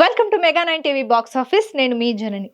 Welcome to mega nine TV box office నేను మీ Janani.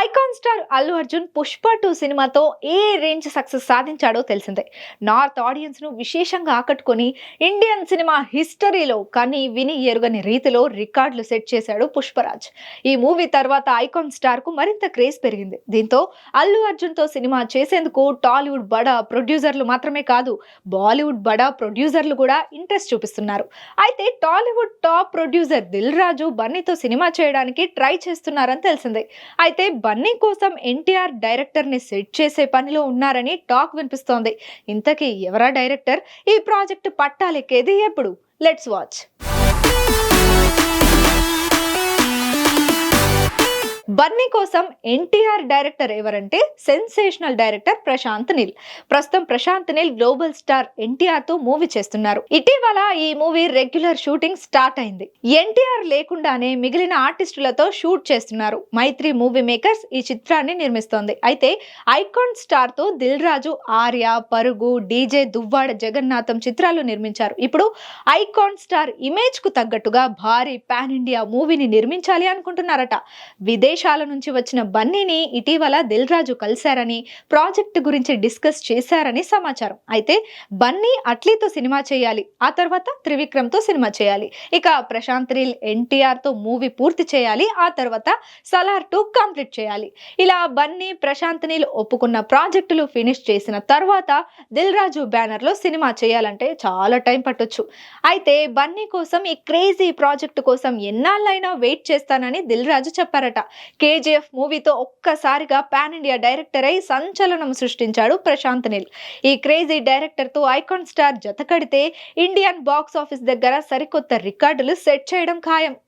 Icon star Allu Arjun Pushpa two సినిమాతో ఏ range success సాధించాడో తెలిసిందే. North ఆడియన్స్ను విశేషంగా ఆకట్టుకొని Indian cinema హిస్టరీలో కని విని ఎరుగని రీతిలో రికార్డులు సెట్ చేశాడు పుష్పరాజ్. ఈ మూవీ తర్వాత ఐకాన్ స్టార్కు మరింత క్రేజ్ పెరిగింది. దీంతో అల్లు అర్జున్తో సినిమా చేసేందుకు టాలీవుడ్ బడా ప్రొడ్యూసర్లు మాత్రమే కాదు బాలీవుడ్ బడా ప్రొడ్యూసర్లు కూడా ఇంట్రెస్ట్ చూపిస్తున్నారు. అయితే Tollywood top producer Dil Raju బన్నీతో cinema చేయడానికి ట్రై చేస్తున్నారని తెలిసిందే. అయితే బన్నీ కోసం ఎన్టీఆర్ డైరెక్టర్ని సెట్ చేసే పనిలో ఉన్నారని టాక్ వినిపిస్తోంది. ఇంతకీ ఎవరా డైరెక్టర్? ఈ ప్రాజెక్ట్ పట్టాలెక్కేది ఎప్పుడు? లెట్స్ వాచ్ బన్నీ కోసం ఎన్టీఆర్ డైరెక్టర్ ఎవరంటే సెన్సేషనల్ డైరెక్టర్ ప్రశాంత్ నీల్. ప్రస్తుతం ప్రశాంత్ నీల్ గ్లోబల్ స్టార్ ఎన్టీఆర్తో మూవీ చేస్తున్నారు. ఇటీవల ఈ మూవీ రెగ్యులర్ షూటింగ్ స్టార్ట్ అయింది. ఎన్టీఆర్ లేకుండానే మిగిలిన ఆర్టిస్టులతో షూట్ చేస్తున్నారు. మైత్రి మూవీ మేకర్స్ ఈ చిత్రాన్ని నిర్మిస్తోంది. అయితే ఐకాన్ స్టార్తో దిల్ రాజు ఆర్య పరుగు డీజే దువ్వాడ జగన్నాథం చిత్రాలు నిర్మించారు. ఇప్పుడు ఐకాన్ స్టార్ ఇమేజ్కు తగ్గట్టుగా భారీ పాన్ ఇండియా మూవీని నిర్మించాలి అనుకుంటున్నారట. విదేశాల నుంచి వచ్చిన బన్నీని ఇటీవల దిల్ రాజు కలిశారని ప్రాజెక్ట్ గురించి డిస్కస్ చేశారని సమాచారం. అయితే బన్నీ అట్లీతో సినిమా చేయాలి ఆ తర్వాత త్రివిక్రమ్తో సినిమా చేయాలి. ఇక ప్రశాంత్ రీల్ ఎన్టీఆర్తో మూవీ పూర్తి చేయాలి ఆ తర్వాత సలార్ టూ కంప్లీట్ చేయాలి. ఇలా బన్నీ ప్రశాంత్ నీల్ ఒప్పుకున్న ప్రాజెక్టులు ఫినిష్ చేసిన తర్వాత దిల్ రాజు సినిమా చేయాలంటే చాలా టైం పట్టొచ్చు. అయితే బన్నీ కోసం ఈ క్రేజీ ప్రాజెక్ట్ కోసం ఎన్నాళ్ళైనా వెయిట్ చేస్తానని దిల్ రాజు చెప్పారట. కేజీఎఫ్ మూవీతో ఒక్కసారిగా పాన్ ఇండియా డైరెక్టర్ అయి సంచలనం సృష్టించాడు ప్రశాంత్ నీల్. ఈ క్రేజీ డైరెక్టర్తో ఐకాన్ స్టార్ జతకడితే ఇండియన్ బాక్స్ ఆఫీస్ దగ్గర సరికొత్త రికార్డులు సెట్ చేయడం ఖాయం.